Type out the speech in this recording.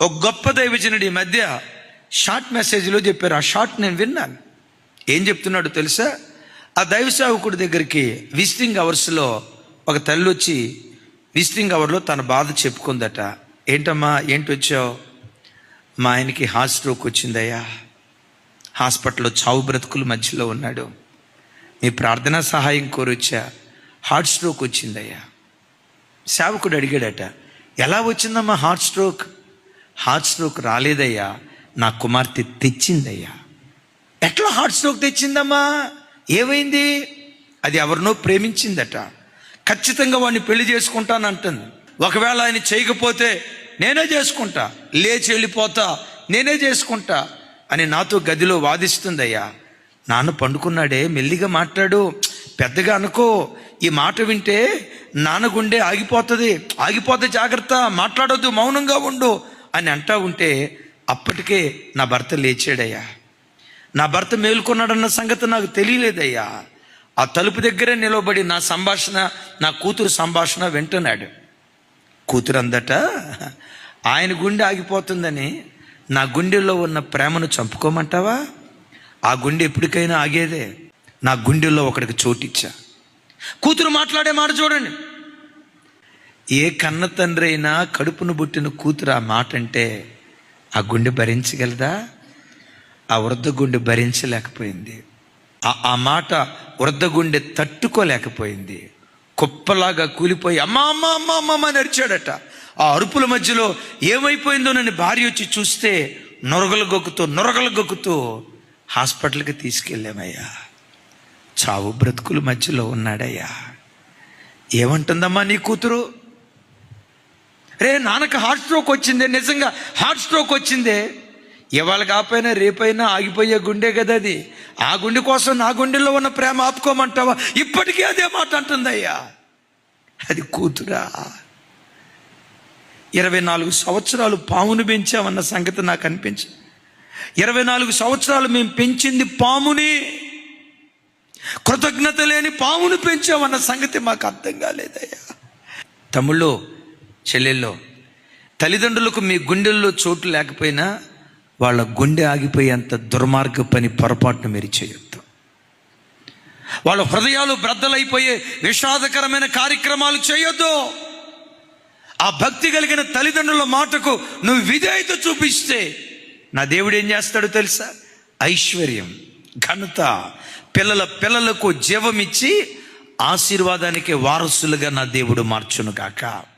ఒక గొప్ప దైవజనుడి ఈ మధ్య షార్ట్ మెసేజ్లో చెప్పారు. ఆ షార్ట్ నేను విన్నాను. ఏం చెప్తున్నాడు తెలుసా? ఆ దైవ సేవకుడి దగ్గరికి విజిటింగ్ అవర్స్లో ఒక తల్లి వచ్చి విజిటింగ్ అవర్లో తన బాధ చెప్పుకుందట. ఏంటమ్మా ఏంటి వచ్చావు? మా ఆయనకి హార్ట్ స్ట్రోక్ వచ్చిందయ్యా. హాస్పిటల్లో చావు బ్రతుకుల మధ్యలో ఉన్నాడు. మీ ప్రార్థనా సహాయం కోరొచ్చా హార్ట్ స్ట్రోక్ వచ్చిందయ్యా. సేవకుడు అడిగాడట. ఎలా వచ్చిందమ్మా హార్ట్ స్ట్రోక్? హార్ట్ స్ట్రోక్ రాలేదయ్యా. నా కుమార్తె తెచ్చిందయ్యా. ఎట్లా హార్ట్ స్ట్రోక్ తెచ్చిందమ్మా? ఏమైంది? అది ఎవరినో ప్రేమించిందట. ఖచ్చితంగా వాడిని పెళ్ళి చేసుకుంటానంటుంది ఒకవేళ ఆయన చేయకపోతే నేనే చేసుకుంటా. లేచి వెళ్ళిపోతా నేనే చేసుకుంటా అని నాతో గదిలో వాదిస్తుందయ్యా. నాన్న పండుకున్నాడే మెల్లిగా మాట్లాడు. పెద్దగా అనుకో ఈ మాట వింటే నాన్న గుండె ఆగిపోతుంది. ఆగిపోతే జాగ్రత్త మాట్లాడొద్దు మౌనంగా ఉండు. అని అంటా ఉంటే అప్పటికే నా భర్త లేచాడయ్యా. నా భర్త మేల్కొన్నాడన్న సంగతి నాకు తెలియలేదయ్యా. ఆ తలుపు దగ్గరే నిలబడి నా సంభాషణ నా కూతురు సంభాషణ వింటున్నాడు. కూతురు అందట ఆయన గుండె ఆగిపోతుందని నా గుండెల్లో ఉన్న ప్రేమను చంపుకోమంటావా? ఆ గుండె ఎప్పటికైనా ఆగేదే. నా గుండెల్లో ఒకడికి చోటిచ్చా. కూతురు మాట్లాడే మాట చూడండి. ఏ కన్న తండ్రి అయినా కడుపును పుట్టిన కూతురు ఆ మాట అంటే ఆ గుండె భరించగలదా? ఆ వృద్ధ గుండె భరించలేకపోయింది. ఆ- మాట వృద్ధ గుండె తట్టుకోలేకపోయింది. కుప్పలాగా కూలిపోయి అమ్మా అమ్మ అమ్మ అమ్మ అమ్మ ఆ అరుపుల మధ్యలో ఏమైపోయిందో నన్ను భార్య వచ్చి చూస్తే నొరగలు గొక్కుతూ నొరగలు గొక్కుతూ హాస్పిటల్కి తీసుకెళ్ళామయ్యా. చావు బ్రతుకుల మధ్యలో ఉన్నాడయ్యా. ఏమంటుందమ్మా నీ కూతురు? రే నాన్నకు హార్ట్ స్ట్రోక్ వచ్చిందే నిజంగా హార్ట్ స్ట్రోక్ వచ్చిందే. ఇవాళ కాపోయినా రేపైనా ఆగిపోయే గుండె కదా అది. ఆ గుండె కోసం నా గుండెలో ఉన్న ప్రేమ ఆపుకోమంటావా? ఇప్పటికీ అదే మాట అంటుందయ్యా. అది కూతురా. ఇరవై నాలుగు సంవత్సరాలు పామును పెంచామన్న సంగతి నాకు అనిపించింది ఇరవై నాలుగు సంవత్సరాలు మేము పెంచింది పాముని. కృతజ్ఞత లేని పామును పెంచామన్న సంగతి మాకు అర్థం కాలేదయ్యా. తమ్ముళ్ళు చెల్లెల్లో తల్లిదండ్రులకు మీ గుండెల్లో చోటు లేకపోయినా వాళ్ళ గుండె ఆగిపోయేంత దుర్మార్గ పని పొరపాటును మీరు చేయొద్దు. వాళ్ళ హృదయాలు బ్రద్దలైపోయే విషాదకరమైన కార్యక్రమాలు చేయొద్దు. ఆ భక్తి కలిగిన తల్లిదండ్రుల మాటకు నువ్వు విధేయత చూపిస్తే నా దేవుడు ఏం చేస్తాడో తెలుసా? ఐశ్వర్యం ఘనత పిల్లల పిల్లలకు జీవమిచ్చి ఆశీర్వాదానికి వారసులుగా నా దేవుడు మార్చును కాక